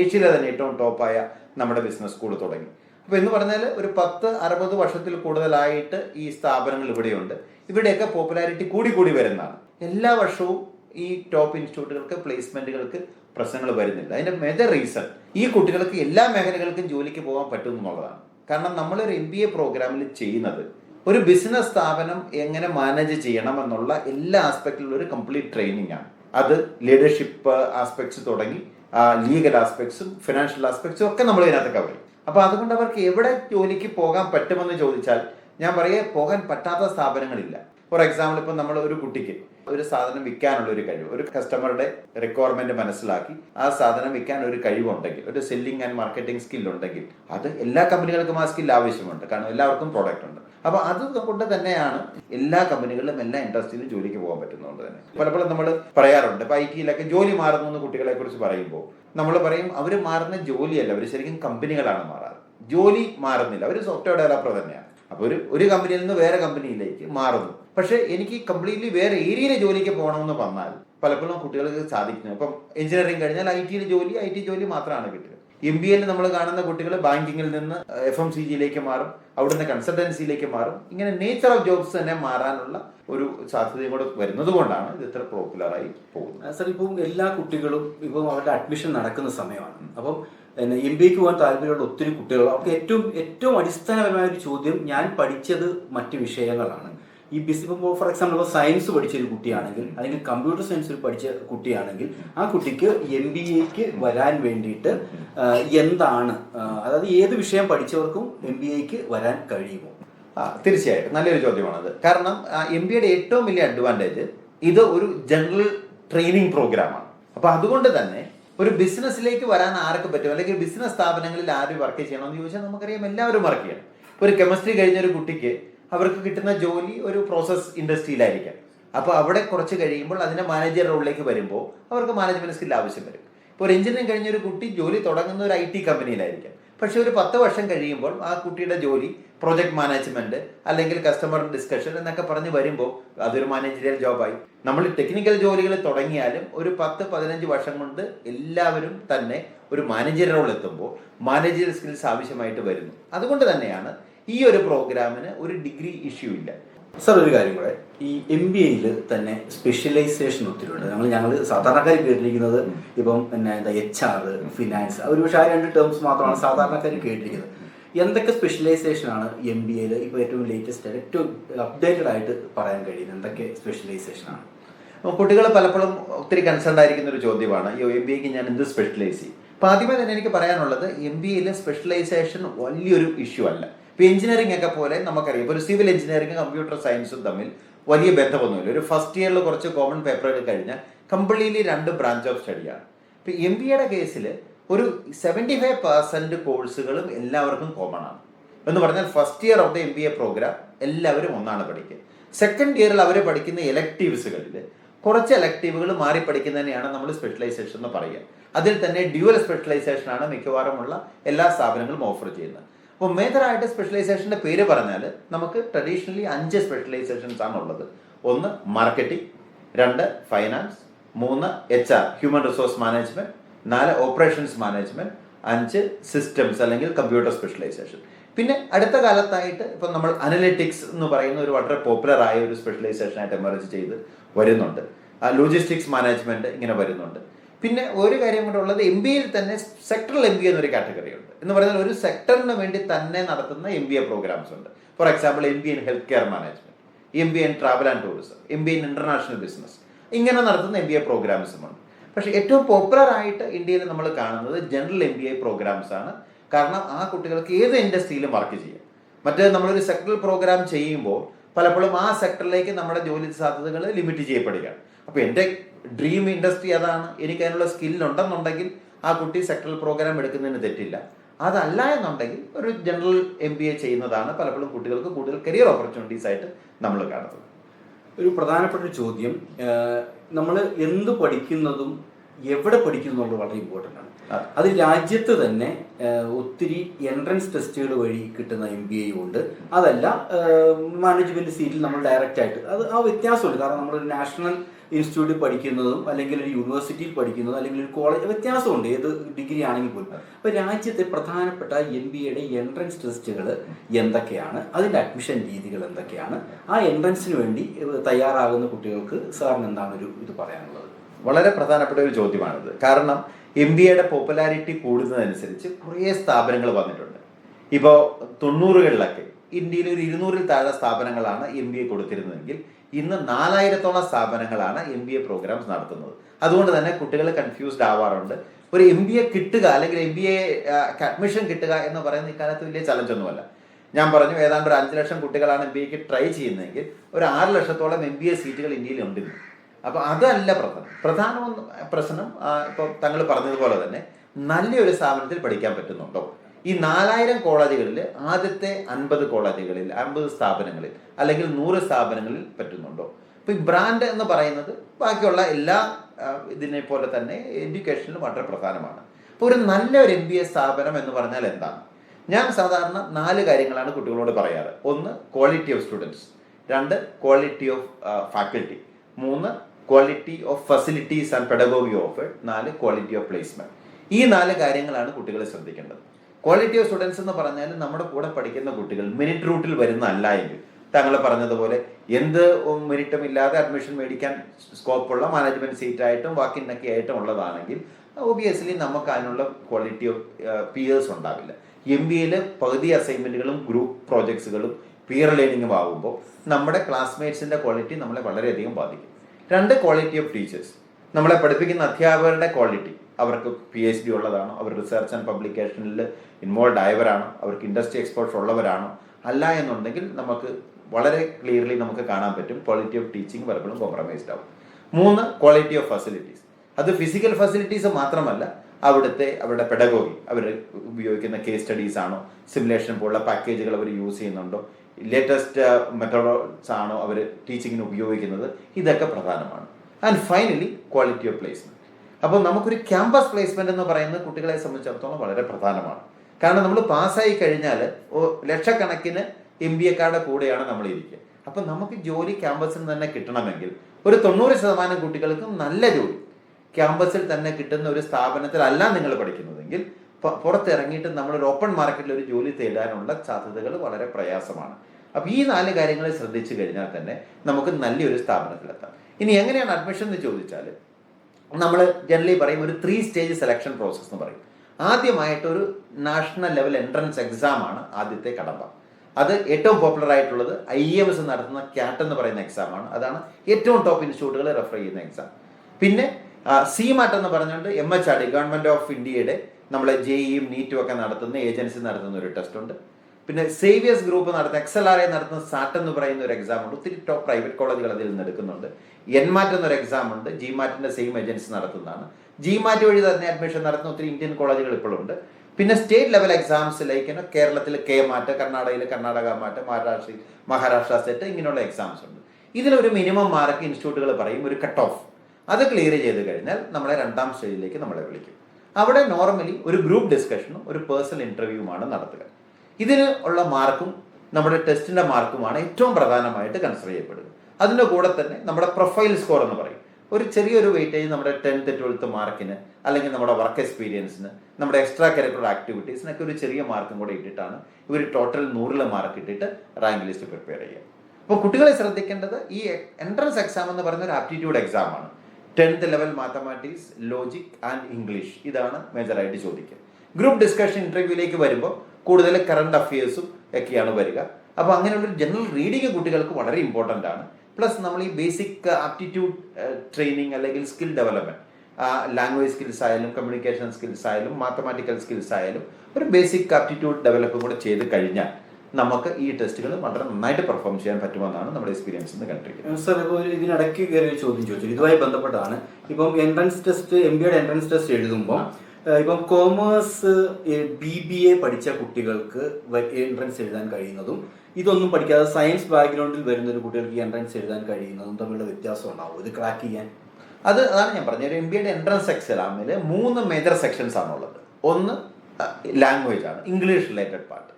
ഏഷ്യയിലെ തന്നെ ഏറ്റവും ടോപ്പായ നമ്മുടെ ബിസിനസ് സ്കൂൾ തുടങ്ങി. അപ്പൊ എന്ന് പറഞ്ഞാൽ ഒരു പത്ത് അറുപത് വർഷത്തിൽ കൂടുതലായിട്ട് ഈ സ്ഥാപനങ്ങൾ ഇവിടെയുണ്ട്. ഇവിടെയൊക്കെ പോപ്പുലാരിറ്റി കൂടി കൂടി വരുന്നതാണ്. എല്ലാ വർഷവും ഈ ടോപ്പ് ഇൻസ്റ്റിറ്റ്യൂട്ടുകൾക്ക് പ്ലേസ്മെന്റുകൾക്ക് പ്രശ്നങ്ങൾ വരുന്നില്ല. അതിന്റെ മേജർ റീസൺ ഈ കുട്ടികൾക്ക് എല്ലാ മേഖലകൾക്കും ജോലിക്ക് പോകാൻ പറ്റും എന്നുള്ളതാണ് കാരണം നമ്മളൊരു എം ബി എ പ്രോഗ്രാമിൽ ചെയ്യുന്നത് ഒരു ബിസിനസ് സ്ഥാപനം എങ്ങനെ മാനേജ് ചെയ്യണം എന്നുള്ള എല്ലാ ആസ്പെക്റ്റിലുള്ള ഒരു കംപ്ലീറ്റ് ട്രെയിനിങ് ആണ്. അത് ലീഡർഷിപ്പ് ആസ്പെക്ട്സ് തുടങ്ങി ലീഗൽ ആസ്പെക്ട്സും ഫിനാൻഷ്യൽ ആസ്പെക്ട്സും ഒക്കെ നമ്മൾ ഇതിനകത്ത് കവർ ചെയ്യും. അപ്പൊ അതുകൊണ്ട് അവർക്ക് എവിടെ ജോലിക്ക് പോകാൻ പറ്റുമെന്ന് ചോദിച്ചാൽ ഞാൻ പറയേ പോകാൻ പറ്റാത്ത സ്ഥാപനങ്ങളില്ല. ഫോർ എക്സാമ്പിൾ ഇപ്പൊ നമ്മൾ ഒരു കുട്ടിക്ക് ഒരു സാധനം വിൽക്കാനുള്ള ഒരു കഴിവ് ഒരു കസ്റ്റമറുടെ റിക്വയർമെന്റ് മനസ്സിലാക്കി ആ സാധനം വിൽക്കാൻ ഒരു കഴിവുണ്ടെങ്കിൽ ഒരു സെല്ലിംഗ് ആൻഡ് മാർക്കറ്റിംഗ് സ്കിൽ ഉണ്ടെങ്കിൽ അത് എല്ലാ കമ്പനികൾക്കും ആ സ്കിൽ ആവശ്യമുണ്ട്. കാരണം എല്ലാവർക്കും പ്രോഡക്റ്റ് ഉണ്ട്. അപ്പൊ അത് കൊണ്ട് തന്നെയാണ് എല്ലാ കമ്പനികളിലും എല്ലാ ഇൻഡസ്ട്രിയിലും ജോലിക്ക് പോകാൻ പറ്റുന്നതുകൊണ്ട് തന്നെ. പലപ്പോഴും നമ്മൾ പറയാറുണ്ട് ഇപ്പൊ ഐ ടിയിലൊക്കെ ജോലി മാറുന്നു എന്ന് കുട്ടികളെ കുറിച്ച് പറയുമ്പോൾ നമ്മൾ പറയും അവർ മാറുന്ന ജോലിയല്ല. അവർ ശരിക്കും കമ്പനികളാണ് മാറാറ്. ജോലി മാറുന്നില്ല. അവർ സോഫ്റ്റ്വെയർ ഡെവലപ്പർ തന്നെയാണ്. അപ്പോൾ ഒരു ഒരു കമ്പനിയിൽ നിന്ന് വേറെ കമ്പനിയിലേക്ക് മാറുന്നു. പക്ഷേ എനിക്ക് കംപ്ലീറ്റ്ലി വേറെ ഏരിയയിലെ ജോലിക്ക് പോകണമെന്ന് വന്നാൽ പലപ്പോഴും കുട്ടികൾക്ക് സാധിക്കുന്നു. അപ്പം എഞ്ചിനീയറിംഗ് കഴിഞ്ഞാൽ ഐ ടിയിലെ ജോലി ഐ ടി ജോലി മാത്രമാണ് കിട്ടുക. എം ബി എയിൽ നമ്മൾ കാണുന്ന കുട്ടികൾ ബാങ്കിങ്ങിൽ നിന്ന് എഫ് എം സി ജിയിലേക്ക് മാറും അവിടുന്ന് കൺസൾട്ടൻസിയിലേക്ക് മാറും. ഇങ്ങനെ നേച്ചർ ഓഫ് ജോബ്സ് തന്നെ മാറാനുള്ള ഒരു സാധ്യതയും കൂടെ വരുന്നത് കൊണ്ടാണ് ഇത് ഇത്ര പോപ്പുലറായി പോകുന്നത്. സാർ ഇപ്പം എല്ലാ കുട്ടികളും ഇപ്പം അവരുടെ അഡ്മിഷൻ നടക്കുന്ന സമയമാണ്. അപ്പം എം ബി എക്ക് പോകാൻ താല്പര്യമുള്ള ഒത്തിരി കുട്ടികൾ അവർക്ക് ഏറ്റവും ഏറ്റവും അടിസ്ഥാനപരമായ ഒരു ചോദ്യം ഞാൻ പഠിച്ചത് മറ്റ് വിഷയങ്ങളാണ്. ഈ ബിസ് ഇപ്പോൾ ഫോർ എക്സാമ്പിൾ ഇപ്പോൾ സയൻസ് പഠിച്ച ഒരു കുട്ടിയാണെങ്കിൽ അല്ലെങ്കിൽ കമ്പ്യൂട്ടർ സയൻസിൽ പഠിച്ച കുട്ടിയാണെങ്കിൽ ആ കുട്ടിക്ക് എം ബി എക്ക് വരാൻ വേണ്ടിയിട്ട് എന്താണ് അതായത് ഏത് വിഷയം പഠിച്ചവർക്കും എം ബി എക്ക് വരാൻ കഴിയുമോ? തീർച്ചയായിട്ടും. നല്ലൊരു ചോദ്യമാണത്. കാരണം എം ബി എയുടെ ഏറ്റവും വലിയ അഡ്വാന്റേജ് ഇത് ഒരു ജനറൽ ട്രെയിനിങ് പ്രോഗ്രാമാണ് അപ്പൊ അതുകൊണ്ട് തന്നെ ഒരു ബിസിനസ്സിലേക്ക് വരാൻ ആർക്ക് പറ്റും? അല്ലെങ്കിൽ ബിസിനസ് സ്ഥാപനങ്ങളിൽ ആര് വർക്ക് ചെയ്യണമെന്ന് ചോദിച്ചാൽ നമുക്കറിയാം എല്ലാവരും വർക്ക് ചെയ്യണം. ഒരു കെമിസ്ട്രി കഴിഞ്ഞ ഒരു കുട്ടിക്ക് അവർക്ക് കിട്ടുന്ന ജോലി ഒരു പ്രോസസ് ഇൻഡസ്ട്രിയിലായിരിക്കാം അപ്പോൾ അവിടെ കുറച്ച് കഴിയുമ്പോൾ അതിന്റെ മാനേജർ റോളിലേക്ക് വരുമ്പോൾ അവർക്ക് മാനേജ്മെന്റ് സ്കിൽ ആവശ്യം വരും. ഇപ്പോൾ ഒരു എഞ്ചിനീയറിംഗ് കഴിഞ്ഞ ഒരു കുട്ടി ജോലി തുടങ്ങുന്ന ഒരു ഐ ടി കമ്പനിയിലായിരിക്കാം പക്ഷെ ഒരു പത്ത് വർഷം കഴിയുമ്പോൾ ആ കുട്ടിയുടെ ജോലി പ്രോജക്ട് മാനേജ്മെന്റ് അല്ലെങ്കിൽ കസ്റ്റമർ ഡിസ്കഷൻ എന്നൊക്കെ പറഞ്ഞ് വരുമ്പോൾ അതൊരു മാനേജറിയൽ ജോബായി നമ്മൾ ടെക്നിക്കൽ ജോലികൾ തുടങ്ങിയാലും ഒരു പത്ത് പതിനഞ്ച് വർഷം കൊണ്ട് എല്ലാവരും തന്നെ ഒരു മാനേജർ റോൾ എത്തുമ്പോൾ മാനേജർ സ്കിൽസ് ആവശ്യമായിട്ട് വരുന്നു. അതുകൊണ്ട് തന്നെയാണ് ഈ ഒരു പ്രോഗ്രാമിന് ഒരു ഡിഗ്രി ഇഷ്യൂ ഇല്ല. സാർ ഒരു കാര്യം കൂടെ. ഈ എം ബി എയിൽ തന്നെ സ്പെഷ്യലൈസേഷൻ ഒത്തിരി ഉണ്ട്. ഞങ്ങൾ ഞങ്ങൾ സാധാരണക്കാർ കേട്ടിരിക്കുന്നത് ഇപ്പം പിന്നെ എന്താ എച്ച് ആർ ഫിനാൻസ് ഒരു പക്ഷേ ആ രണ്ട് ടേംസ് മാത്രമാണ് സാധാരണക്കാർ കേട്ടിരിക്കുന്നത്. എന്തൊക്കെ സ്പെഷ്യലൈസേഷൻ ആണ് എം ബി എയിൽ ഇപ്പോൾ ഏറ്റവും ലേറ്റസ്റ്റ് ആയിട്ട് ഏറ്റവും അപ്ഡേറ്റഡ് ആയിട്ട് പറയാൻ കഴിയുന്നത്? എന്തൊക്കെ സ്പെഷ്യലൈസേഷൻ ആണ്? കുട്ടികൾ പലപ്പോഴും ഒത്തിരി കൺസേൺ ആയിരിക്കുന്ന ഒരു ചോദ്യമാണ് ഈ എം ബി എക്ക് ഞാൻ എന്ത് സ്പെഷ്യലൈസ് ചെയ്യും? അപ്പോൾ ആദ്യമേ തന്നെ എനിക്ക് പറയാനുള്ളത് എം ബി എയിലെ സ്പെഷ്യലൈസേഷൻ വലിയൊരു ഇഷ്യൂ അല്ല. ഇപ്പോൾ എഞ്ചിനീയറിംഗ് ഒക്കെ പോലെ നമുക്കറിയാം. ഒരു സിവിൽ എഞ്ചിനീയറിംഗ് കമ്പ്യൂട്ടർ സയൻസും തമ്മിൽ വലിയ ബന്ധമൊന്നുമില്ല. ഒരു ഫസ്റ്റ് ഇയറിൽ കുറച്ച് കോമൺ പേപ്പറുകൾ കഴിഞ്ഞാൽ കംപ്ലീറ്റ്ലി രണ്ട് ബ്രാഞ്ച് ഓഫ് സ്റ്റഡിയാണ് ഇപ്പൊ എം ബി എയുടെ കേസിൽ ഒരു സെവന്റി ഫൈവ് പെർസെന്റ് കോഴ്സുകളും എല്ലാവർക്കും കോമൺ ആണ്. എന്ന് പറഞ്ഞാൽ first year of the M B A program എല്ലാവരും ഒന്നാണ് പഠിക്കുക. സെക്കൻഡ് ഇയറിൽ അവർ പഠിക്കുന്ന ഇലക്ടീവ്സുകളിൽ കുറച്ച് ഇലക്ടീവുകൾ മാറി പഠിക്കുന്നതിനെയാണ് നമ്മൾ സ്പെഷ്യലൈസേഷൻ എന്ന് പറയുക. അതിൽ തന്നെ ഡ്യുവൽ സ്പെഷ്യലൈസേഷൻ ആണ് മിക്കവാറുമുള്ള എല്ലാ സ്ഥാപനങ്ങളും ഓഫർ ചെയ്യുന്നത്. അപ്പോൾ മേജറായിട്ട് സ്പെഷ്യലൈസേഷന്റെ പേര് പറഞ്ഞാൽ നമുക്ക് ട്രഡീഷണലി അഞ്ച് സ്പെഷ്യലൈസേഷൻസ് ആണ് ഉള്ളത്. ഒന്ന് മാർക്കറ്റിംഗ് രണ്ട് ഫൈനാൻസ് മൂന്ന് H R human resource management നാല് ഓപ്പറേഷൻസ് മാനേജ്മെന്റ് അഞ്ച് സിസ്റ്റംസ് അല്ലെങ്കിൽ കമ്പ്യൂട്ടർ സ്പെഷ്യലൈസേഷൻ പിന്നെ അടുത്ത കാലത്തായിട്ട് ഇപ്പം നമ്മൾ അനലിറ്റിക്സ് എന്ന് പറയുന്ന ഒരു വളരെ പോപ്പുലർ ആയ ഒരു സ്പെഷ്യലൈസേഷൻ ആയിട്ട് എമർജ് ചെയ്ത് വരുന്നുണ്ട്. ലോജിസ്റ്റിക്സ് മാനേജ്മെന്റ് ഇങ്ങനെ വരുന്നുണ്ട്. പിന്നെ ഒരു കാര്യം കൂടെ ഉള്ളത് എം ബി എയിൽ തന്നെ സെക്ടറൽ എം ബി എന്നൊരു കാറ്റഗറി ഉണ്ട്. എന്ന് പറഞ്ഞാൽ ഒരു സെക്ടറിന് വേണ്ടി തന്നെ നടത്തുന്ന എം ബി എ പ്രോഗ്രാംസ് ഉണ്ട്. For example M B in health care management M B in travel and tourism M B in international business ഇങ്ങനെ നടത്തുന്ന എം ബി എ പ്രോഗ്രാംസും ഉണ്ട്. പക്ഷേ ഏറ്റവും പോപ്പുലർ ആയിട്ട് ഇന്ത്യയിൽ നമ്മൾ കാണുന്നത് general M B A programmes ആണ്. കാരണം ആ കുട്ടികൾക്ക് ഏത് ഇൻഡസ്ട്രിയിലും വർക്ക് ചെയ്യാം. മറ്റേ നമ്മളൊരു സെക്ടറൽ പ്രോഗ്രാം ചെയ്യുമ്പോൾ പലപ്പോഴും ആ സെക്ടറിലേക്ക് നമ്മുടെ ജോലി സാധ്യതകൾ ലിമിറ്റ് ചെയ്യപ്പെടുകയാണ്. അപ്പോൾ എന്റെ ഡ്രീം ഇൻഡസ്ട്രി അതാണ്. എനിക്ക് അതിനുള്ള സ്കില്ലുണ്ടെന്നുണ്ടെങ്കിൽ ആ കുട്ടി സെക്ടറൽ പ്രോഗ്രാം എടുക്കുന്നതിന് തെറ്റില്ല. അതല്ല എന്നുണ്ടെങ്കിൽ ഒരു ജനറൽ എം ബി എ ചെയ്യുന്നതാണ് പലപ്പോഴും കുട്ടികൾക്ക് കൂടുതൽ കരിയർ ഓപ്പർച്യൂണിറ്റീസ് ആയിട്ട് നമ്മൾ കാണുന്നത്. ഒരു പ്രധാനപ്പെട്ട ഒരു ചോദ്യം നമ്മൾ എന്ത് പഠിക്കുന്നതും എവിടെ പഠിക്കുന്നു എന്നുള്ളത് വളരെ ഇമ്പോർട്ടന്റ് ആണ്. അതെ. രാജ്യത്ത് തന്നെ ഒത്തിരി എൻട്രൻസ് ടെസ്റ്റുകൾ വഴി കിട്ടുന്ന എം ബി എയും ഉണ്ട്. അതല്ല മാനേജ്മെന്റ് സീറ്റിൽ നമ്മൾ ഡയറക്റ്റ് ആയിട്ട്. അത് ആ വ്യത്യാസമുണ്ട്. കാരണം നമ്മളൊരു നാഷണൽ ഇൻസ്റ്റിറ്റ്യൂട്ടിൽ പഠിക്കുന്നതും അല്ലെങ്കിൽ ഒരു യൂണിവേഴ്സിറ്റിയിൽ പഠിക്കുന്നതും അല്ലെങ്കിൽ ഒരു കോളേജ് വ്യത്യാസമുണ്ട്. ഏത് ഡിഗ്രി ആണെങ്കിൽ പോലും. അപ്പോൾ രാജ്യത്തെ പ്രധാനപ്പെട്ട എം ബി എയുടെ എൻട്രൻസ് ടെസ്റ്റുകൾ എന്തൊക്കെയാണ്? അതിന്റെ അഡ്മിഷൻ രീതികൾ എന്തൊക്കെയാണ്? ആ എൻട്രൻസിന് വേണ്ടി തയ്യാറാകുന്ന കുട്ടികൾക്ക് സാറിന് എന്താണ് ഒരു ഇത് പറയാനുള്ളത്? വളരെ പ്രധാനപ്പെട്ട ഒരു ചോദ്യമാണിത്. കാരണം എം ബി എയുടെ പോപ്പുലാരിറ്റി കൂടുന്നതനുസരിച്ച് കുറേ സ്ഥാപനങ്ങൾ വന്നിട്ടുണ്ട്. ഇപ്പോൾ തൊണ്ണൂറുകളിലൊക്കെ ഇന്ത്യയിൽ ഒരു ഇരുന്നൂറിൽ താഴെ സ്ഥാപനങ്ങളാണ് എം ബി എ കൊടുത്തിരുന്നതെങ്കിൽ ഇന്ന് നാലായിരത്തോളം സ്ഥാപനങ്ങളാണ് എം ബി എ പ്രോഗ്രാംസ് നടത്തുന്നത്. അതുകൊണ്ട് തന്നെ കുട്ടികൾ കൺഫ്യൂസ്ഡ് ആവാറുണ്ട്. ഒരു എം ബി എ കിട്ടുക അല്ലെങ്കിൽ എം ബി എ അഡ്മിഷൻ കിട്ടുക എന്ന് പറയുന്ന ഇക്കാലത്ത് വലിയ ചലഞ്ച് ഒന്നുമല്ല. ഞാൻ പറഞ്ഞു ഏതാണ്ട് ഒരു അഞ്ച് ലക്ഷം കുട്ടികളാണ് എം ബി എക്ക് ട്രൈ ചെയ്യുന്നതെങ്കിൽ ഒരു ആറ് ലക്ഷത്തോളം എം ബി എ സീറ്റുകൾ ഇന്ത്യയിൽ ഉണ്ട് അപ്പൊ അപ്പോൾ അതല്ല പ്രധാനം പ്രധാന പ്രശ്നം ഇപ്പോൾ തങ്ങൾ പറഞ്ഞതുപോലെ തന്നെ നല്ലൊരു സ്ഥാപനത്തിൽ പഠിക്കാൻ പറ്റുന്നുണ്ടോ? ഈ നാലായിരം കോളേജുകളിൽ ആദ്യത്തെ അൻപത് കോളേജുകളിൽ അൻപത് സ്ഥാപനങ്ങളിൽ അല്ലെങ്കിൽ നൂറ് സ്ഥാപനങ്ങളിൽ പറ്റുന്നുണ്ടോ? അപ്പോൾ ഈ ബ്രാൻഡ് എന്ന് പറയുന്നത് ബാക്കിയുള്ള എല്ലാ ഇതിനെ പോലെ തന്നെ എഡ്യൂക്കേഷനിലും വളരെ പ്രധാനമാണ്. അപ്പോൾ ഒരു നല്ല ഒരു എം ബി എ സ്ഥാപനം എന്ന് പറഞ്ഞാൽ എന്താണ്? ഞാൻ സാധാരണ നാല് കാര്യങ്ങളാണ് കുട്ടികളോട് പറയാറ്. ഒന്ന് ക്വാളിറ്റി ഓഫ് സ്റ്റുഡൻസ് രണ്ട് ക്വാളിറ്റി ഓഫ് ഫാക്കൽറ്റി മൂന്ന് quality of facilities and pedagogy offered നാല് ക്വാളിറ്റി ഓഫ് പ്ലേസ്മെന്റ് ഈ നാല് കാര്യങ്ങളാണ് കുട്ടികളെ ശ്രദ്ധിക്കേണ്ടത്. ക്വാളിറ്റി ഓഫ് സ്റ്റുഡൻസ് എന്ന് പറഞ്ഞാൽ നമ്മുടെ കൂടെ പഠിക്കുന്ന കുട്ടികൾ മെറിറ്റ് റൂട്ടിൽ വരുന്ന അല്ല എങ്കിൽ. താങ്കൾ പറഞ്ഞതുപോലെ എന്ത് മെറിറ്റും ഇല്ലാതെ അഡ്മിഷൻ മേടിക്കാൻ സ്കോപ്പുള്ള മാനേജ്മെന്റ് സീറ്റ് സീറ്റായിട്ടും വാക്കിനൊക്കെ ആയിട്ടും ഉള്ളതാണെങ്കിൽ ഒബിയസ്ലി നമുക്ക് അതിനുള്ള ക്വാളിറ്റി ഓഫ് പിയേഴ്സ് ഉണ്ടാവില്ല. എം ബി എയിൽ പകുതി അസൈൻമെന്റുകളും ഗ്രൂപ്പ് പ്രോജക്ട്സുകളും പിയർ ലേണിംഗും ആകുമ്പോൾ നമ്മുടെ ക്ലാസ്മേറ്റ്സിന്റെ ക്വാളിറ്റി നമ്മളെ വളരെയധികം ബാധിക്കും. രണ്ട് ക്വാളിറ്റി ഓഫ് ടീച്ചേഴ്സ് നമ്മളെ പഠിപ്പിക്കുന്ന അധ്യാപകരുടെ ക്വാളിറ്റി അവർക്ക് പി എച്ച് ഡി ഉള്ളതാണോ. അവർ റിസർച്ച് ആൻഡ് പബ്ലിക്കേഷനിൽ ഇൻവോൾവ് ആയവരാണോ. അവർക്ക് ഇൻഡസ്ട്രി എക്സ്പേർട്സ് ഉള്ളവരാണോ. അല്ല എന്നുണ്ടെങ്കിൽ നമുക്ക് വളരെ ക്ലിയർലി നമുക്ക് കാണാൻ പറ്റും. ക്വാളിറ്റി ഓഫ് ടീച്ചിങ് പലപ്പോഴും കോംപ്രമൈസ്ഡ് ആവും. മൂന്ന് ക്വാളിറ്റി ഓഫ് ഫെസിലിറ്റീസ് അത് ഫിസിക്കൽ ഫെസിലിറ്റീസ് മാത്രമല്ല അവിടുത്തെ അവരുടെ പെഡഗോഗി അവർ ഉപയോഗിക്കുന്ന കേസ് സ്റ്റഡീസ് ആണോ സിമുലേഷൻ പോലുള്ള പാക്കേജുകൾ അവർ യൂസ് ചെയ്യുന്നുണ്ടോ ലേറ്റസ്റ്റ് മെത്തഡോസ് ആണോ അവർ ടീച്ചിങ്ങിന് ഉപയോഗിക്കുന്നത് ഇതൊക്കെ പ്രധാനമാണ്. And finally quality of placement അപ്പോൾ നമുക്കൊരു ക്യാമ്പസ് പ്ലേസ്മെന്റ് എന്ന് പറയുന്നത് കുട്ടികളെ സംബന്ധിച്ചിടത്തോളം വളരെ പ്രധാനമാണ്. കാരണം നമ്മൾ പാസ്സായി കഴിഞ്ഞാൽ ലക്ഷക്കണക്കിന് എം ബി എക്കാരുടെ കൂടെയാണ് നമ്മൾ ഇരിക്കുക. അപ്പം നമുക്ക് ജോലി ക്യാമ്പസിൽ തന്നെ കിട്ടണമെങ്കിൽ ഒരു തൊണ്ണൂറ് ശതമാനം കുട്ടികൾക്കും നല്ല ജോലി. ക്യാമ്പസിൽ തന്നെ കിട്ടുന്ന ഒരു സ്ഥാപനത്തിലല്ല നിങ്ങൾ പഠിക്കുന്നതെങ്കിൽ പുറത്തിറങ്ങിയിട്ട് നമ്മൾ ഒരു ഓപ്പൺ മാർക്കറ്റിൽ ഒരു ജോലി തേടാനുള്ള സാധ്യതകൾ വളരെ പ്രയാസമാണ്. അപ്പോൾ ഈ നാല് കാര്യങ്ങൾ ശ്രദ്ധിച്ചു കഴിഞ്ഞാൽ തന്നെ നമുക്ക് നല്ലൊരു സ്ഥാപനത്തിലെത്താം. ഇനി എങ്ങനെയാണ് അഡ്മിഷൻ എന്ന് ചോദിച്ചാൽ നമ്മൾ ജനറലി പറയും ഒരു ത്രീ സ്റ്റേജ് സെലക്ഷൻ പ്രോസസ്സ് എന്ന് പറയും. ആദ്യമായിട്ട് ഒരു നാഷണൽ ലെവൽ എൻട്രൻസ് എക്സാം ആണ് ആദ്യത്തെ കടമ്പ. അത് ഏറ്റവും പോപ്പുലർ ആയിട്ടുള്ളത് ഐ എം എസ് നടത്തുന്ന ക്യാറ്റ് എന്ന് പറയുന്ന എക്സാം ആണ്. അതാണ് ഏറ്റവും ടോപ്പ് ഇൻസ്റ്റിറ്റ്യൂട്ടുകൾ റെഫർ ചെയ്യുന്ന എക്സാം പിന്നെ സി മാറ്റ് എന്ന് പറഞ്ഞുകൊണ്ട് M H R D government of ഇന്ത്യയുടെ നമ്മളെ ജെഇയും നീറ്റും ഒക്കെ നടത്തുന്ന ഏജൻസി നടത്തുന്ന ഒരു ടെസ്റ്റ് ഉണ്ട്. പിന്നെ സേവിയേഴ്സ് ഗ്രൂപ്പ് നടത്തുന്ന എക്സ് എൽ ആർ ഐ നടത്തുന്ന സാറ്റ് എന്ന് പറയുന്ന ഒരു എക്സാം ഉണ്ട്. ഒത്തിരി ടോപ്പ് പ്രൈവറ്റ് കോളേജുകൾ അതിൽ നിന്ന് എടുക്കുന്നുണ്ട് എൻ മാറ്റ് എന്നൊരു എക്സാം ഉണ്ട്. ജി മാറ്റിന്റെ സെയിം ഏജൻസി നടത്തുന്നതാണ്. ജി മാറ്റ് വഴി തന്നെ അഡ്മിഷൻ നടത്തുന്ന ഒത്തിരി ഇന്ത്യൻ കോളേജുകൾ ഇപ്പോഴുണ്ട് പിന്നെ സ്റ്റേറ്റ് ലെവൽ എക്സാംസ് ലൈക്ക് കേരളത്തിൽ കെ മാറ്റ് കർണാടകയിൽ കർണാടക മാറ്റ് മഹാരാഷ്ട്രയിൽ മഹാരാഷ്ട്ര സെറ്റ് ഇങ്ങനെയുള്ള എക്സാംസ് ഉണ്ട്. ഇതിലൊരു മിനിമം മാർക്ക് ഇൻസ്റ്റിറ്റ്യൂട്ടുകൾ പറയും ഒരു കട്ട് ഓഫ് അത് ക്ലിയർ ചെയ്ത് കഴിഞ്ഞാൽ നമ്മളെ രണ്ടാം സ്റ്റേജിലേക്ക് നമ്മളെ വിളിക്കും. അവിടെ നോർമലി ഒരു ഗ്രൂപ്പ് ഡിസ്കഷനും ഒരു പേഴ്സണൽ ഇന്റർവ്യൂവുമാണ് നടത്തുക. ഇതിന് ഉള്ള മാർക്കും നമ്മുടെ ടെസ്റ്റിന്റെ മാർക്കുമാണ് ഏറ്റവും പ്രധാനമായിട്ട് കൺസിഡർ ചെയ്യപ്പെടുക അതിന്റെ കൂടെ തന്നെ നമ്മുടെ പ്രൊഫൈൽ സ്കോർ എന്ന് പറയും. ഒരു ചെറിയൊരു വെയിറ്റേജ് നമ്മുടെ ടെൻത്ത് ട്വൽത്ത് മാർക്കിന് അല്ലെങ്കിൽ നമ്മുടെ വർക്ക് എക്സ്പീരിയൻസിന് നമ്മുടെ എക്സ്ട്രാ കരിക്കുലർ ആക്ടിവിറ്റീസിനൊക്കെ ഒരു ചെറിയ മാർക്കും കൂടെ ഇട്ടിട്ടാണ് ഇവർ ടോട്ടൽ നൂറിലെ മാർക്ക് ഇട്ടിട്ട് റാങ്ക് ലിസ്റ്റ് പ്രിപ്പയർ ചെയ്യുക. അപ്പോൾ കുട്ടികളെ ശ്രദ്ധിക്കേണ്ടത് ഈ എൻട്രൻസ് എക്സാം എന്ന് പറയുന്ന ഒരു ആപ്റ്റിറ്റ്യൂഡ് എക്സാം ആണ്. Tenth level mathematics logic and English ഇതാണ് മേജറായിട്ട് ചോദിക്കുക. ഗ്രൂപ്പ് ഡിസ്കഷൻ ഇന്റർവ്യൂയിലേക്ക് വരുമ്പോൾ കൂടുതൽ കറണ്ട് അഫയേഴ്സും ഒക്കെയാണ് വരിക. അപ്പോൾ അങ്ങനെയുള്ള ജനറൽ റീഡിങ് കുട്ടികൾക്ക് വളരെ ഇമ്പോർട്ടന്റ് ആണ്. പ്ലസ് നമ്മൾ ഈ ബേസിക് ആപ്റ്റിറ്റ്യൂഡ് ട്രെയിനിങ് അല്ലെങ്കിൽ സ്കിൽ ഡെവലപ്മെന്റ് ലാംഗ്വേജ് സ്കിൽസ് ആയാലും കമ്മ്യൂണിക്കേഷൻ സ്കിൽസ് ആയാലും മാത്തമാറ്റിക്കൽ സ്കിൽസ് ആയാലും ഒരു ബേസിക് ആപ്റ്റിറ്റ്യൂഡ് ഡെവലപ്പ് കൂടെ ചെയ്ത് കഴിഞ്ഞാൽ നമുക്ക് ഈ ടെസ്റ്റുകൾ വളരെ നന്നായിട്ട് പെർഫോം ചെയ്യാൻ പറ്റുമെന്നാണ് നമ്മുടെ എക്സ്പീരിയൻസ് എന്ന് കണ്ടിരിക്കുന്നത്. സർ ഇപ്പോൾ ഇതിനിടയ്ക്ക് കയറി ചോദ്യം ചോദിച്ചു. ഇതുമായി ബന്ധപ്പെട്ടാണ് ഇപ്പം എൻട്രൻസ് ടെസ്റ്റ് എം ബിയുടെ എൻട്രൻസ് ടെസ്റ്റ് എഴുതുമ്പോൾ ഇപ്പം കോമേഴ്സ് ബി ബി എ പഠിച്ച കുട്ടികൾക്ക് എൻട്രൻസ് എഴുതാൻ കഴിയുന്നതും ഇതൊന്നും പഠിക്കാതെ സയൻസ് ബാക്ക്ഗ്രൗണ്ടിൽ വരുന്ന ഒരു കുട്ടികൾക്ക് എൻട്രൻസ് എഴുതാൻ കഴിയുന്നതും തമ്മിലുള്ള വ്യത്യാസം ഉണ്ടാവും. ഇത് ക്രാക്ക് ചെയ്യാൻ. അത് അതാണ് ഞാൻ പറഞ്ഞത്. എം ബിയുടെ എൻട്രൻസ് എക്സാമിൽ മൂന്ന് മേജർ സെക്ഷൻസ് ആണുള്ളത്. ഒന്ന് ലാംഗ്വേജ് ആണ്. ഇംഗ്ലീഷ് റിലേറ്റഡ് പാർട്ട്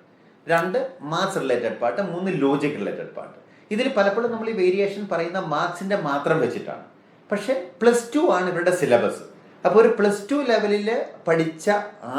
രണ്ട് മാത്സ് റിലേറ്റഡ് പാർട്ട് മൂന്ന് ലോജിക് റിലേറ്റഡ് പാർട്ട് ഇതിൽ പലപ്പോഴും നമ്മൾ ഈ വേരിയേഷൻ പറയുന്ന മാത്സിന്റെ മാത്രം വെച്ചിട്ടാണ്. പക്ഷേ പ്ലസ് ടു ആണ് ഇവരുടെ സിലബസ് അപ്പോൾ ഒരു പ്ലസ് ടു ലെവലിൽ പഠിച്ച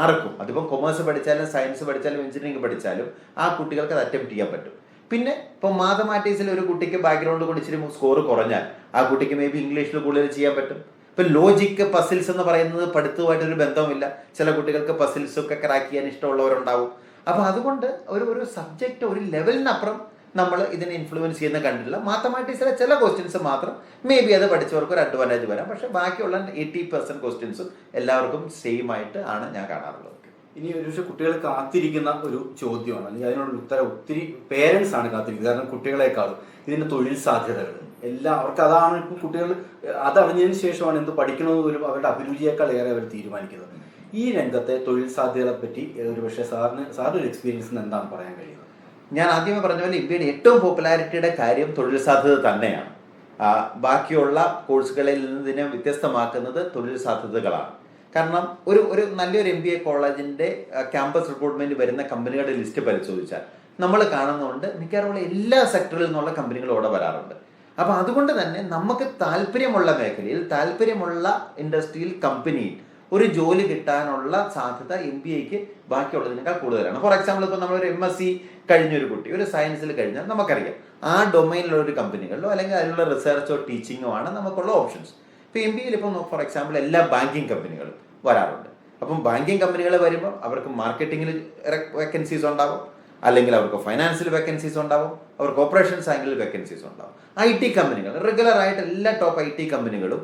ആർക്കും അതിപ്പോൾ കൊമേഴ്സ് പഠിച്ചാലും സയൻസ് പഠിച്ചാലും എഞ്ചിനീയറിംഗ് പഠിച്ചാലും ആ കുട്ടികൾക്ക് അത് അറ്റംപ്റ്റ് ചെയ്യാൻ പറ്റും. പിന്നെ ഇപ്പോൾ മാത്തമാറ്റിക്സിൽ ഒരു കുട്ടിക്ക് ബാക്ക്ഗ്രൗണ്ട് കൊണ്ട് ഇച്ചിരി സ്കോർ കുറഞ്ഞാൽ ആ കുട്ടിക്ക് മേ ബി ഇംഗ്ലീഷിൽ കൂടുതൽ ചെയ്യാൻ പറ്റും. ഇപ്പൊ ലോജിക്ക് പസിൽസ് എന്ന് പറയുന്നത് പഠിത്തവുമായിട്ട് ഒരു ബന്ധവുമില്ല. ചില കുട്ടികൾക്ക് പസിൽസ് ഒക്കെ ക്രാക്ക് ചെയ്യാൻ ഇഷ്ടമുള്ളവരുണ്ടാവും. അപ്പൊ അതുകൊണ്ട് ഒരു ഒരു സബ്ജക്റ്റ് ഒരു ലെവലിനപ്പുറം നമ്മൾ ഇതിനെ ഇൻഫ്ലുവൻസ് ചെയ്യുന്ന കണ്ടിട്ടില്ല. മാത്തമാറ്റിക്സിലെ ചില ക്വസ്റ്റ്യൻസ് മാത്രം മേ ബി അത് പഠിച്ചവർക്ക് ഒരു അഡ്വാന്റേജ് വരാം. പക്ഷെ ബാക്കിയുള്ള എയ്റ്റി പെർസെന്റ് ക്വസ്റ്റ്യൻസും എല്ലാവർക്കും സെയിം ആയിട്ട് ആണ് ഞാൻ കാണാറുള്ളത്. ഇനി ഒരു പക്ഷേ കുട്ടികൾ കാത്തിരിക്കുന്ന ഒരു ചോദ്യമാണ്. അല്ലെങ്കിൽ അതിനോട് ഉത്തരം ഒത്തിരി പേരൻസ് ആണ് കാത്തിരിക്കുന്നത്. കാരണം കുട്ടികളെക്കാളും ഇതിന്റെ തൊഴിൽ സാധ്യതകൾ. എല്ലാം അവർക്ക് അതാണ് ഇപ്പം കുട്ടികൾ അതറിഞ്ഞതിന് ശേഷമാണ് എന്ത് പഠിക്കണമെന്ന് പോലും അവരുടെ അഭിരുചിയേക്കാൾ ഏറെ അവർ തീരുമാനിക്കുന്നത്. ഈ രംഗത്തെ തൊഴിൽ സാധ്യതകളെ പറ്റി ഒരു പക്ഷേ സാറിന് സാറിന്റെ ഒരു എക്സ്പീരിയൻസിന് എന്താണ് പറയാൻ കഴിയുന്നത്? ഞാൻ ആദ്യമേ പറഞ്ഞ പോലെ ഇന്ത്യയുടെ ഏറ്റവും പോപ്പുലാരിറ്റിയുടെ കാര്യം തൊഴിൽ സാധ്യത തന്നെയാണ്. ബാക്കിയുള്ള കോഴ്സുകളിൽ നിന്നതിനെ വ്യത്യസ്തമാക്കുന്നത് തൊഴിൽ സാധ്യതകളാണ്. കാരണം ഒരു ഒരു നല്ലൊരു എം ബി എ കോളേജിന്റെ ക്യാമ്പസ് റിക്രൂട്ട്മെന്റ് വരുന്ന കമ്പനികളുടെ ലിസ്റ്റ് പരിശോധിച്ചാൽ നമ്മൾ കാണുന്നുണ്ട് മിക്കവാറും എല്ലാ സെക്ടറിൽ നിന്നുള്ള കമ്പനികളും അവിടെ വരാറുണ്ട്. അപ്പൊ അതുകൊണ്ട് തന്നെ നമുക്ക് താല്പര്യമുള്ള മേഖലയിൽ താല്പര്യമുള്ള ഇൻഡസ്ട്രിയിൽ കമ്പനിയിൽ ഒരു ജോലി കിട്ടാനുള്ള സാധ്യത എം ബി എക്ക് ബാക്കിയുള്ളതിനേക്കാൾ കൂടുതലാണ്. ഫോർ എക്സാമ്പിൾ ഇപ്പോൾ നമ്മളൊരു എം എസ് സി കഴിഞ്ഞൊരു കുട്ടി ഒരു സയൻസിൽ കഴിഞ്ഞാൽ നമുക്കറിയാം. ആ ഡൊമൈനിലുള്ള ഒരു കമ്പനികളിലോ അല്ലെങ്കിൽ അതിനുള്ള റിസർച്ചോ ടീച്ചിങ്ങോ ആണ് നമുക്കുള്ള ഓപ്ഷൻസ് ഇപ്പോൾ എം ബി എയിൽ ഇപ്പോൾ ഫോർ എക്സാമ്പിൾ എല്ലാ ബാങ്കിങ് കമ്പനികളും വരാറുണ്ട്. അപ്പം ബാങ്കിങ് കമ്പനികൾ വരുമ്പോൾ അവർക്ക് മാർക്കറ്റിംഗിൽ വേക്കൻസീസ് ഉണ്ടാവും. അല്ലെങ്കിൽ അവർക്ക് ഫൈനാൻസിൽ വേക്കൻസീസ് ഉണ്ടാവും. അവർക്ക് ഓപ്പറേഷൻസ് ആംഗിളിൽ വേക്കൻസീസ് ഉണ്ടാവും. ഐ ടി കമ്പനികൾ റെഗുലർ ആയിട്ട് എല്ലാ ടോപ്പ് ഐ ടി കമ്പനികളും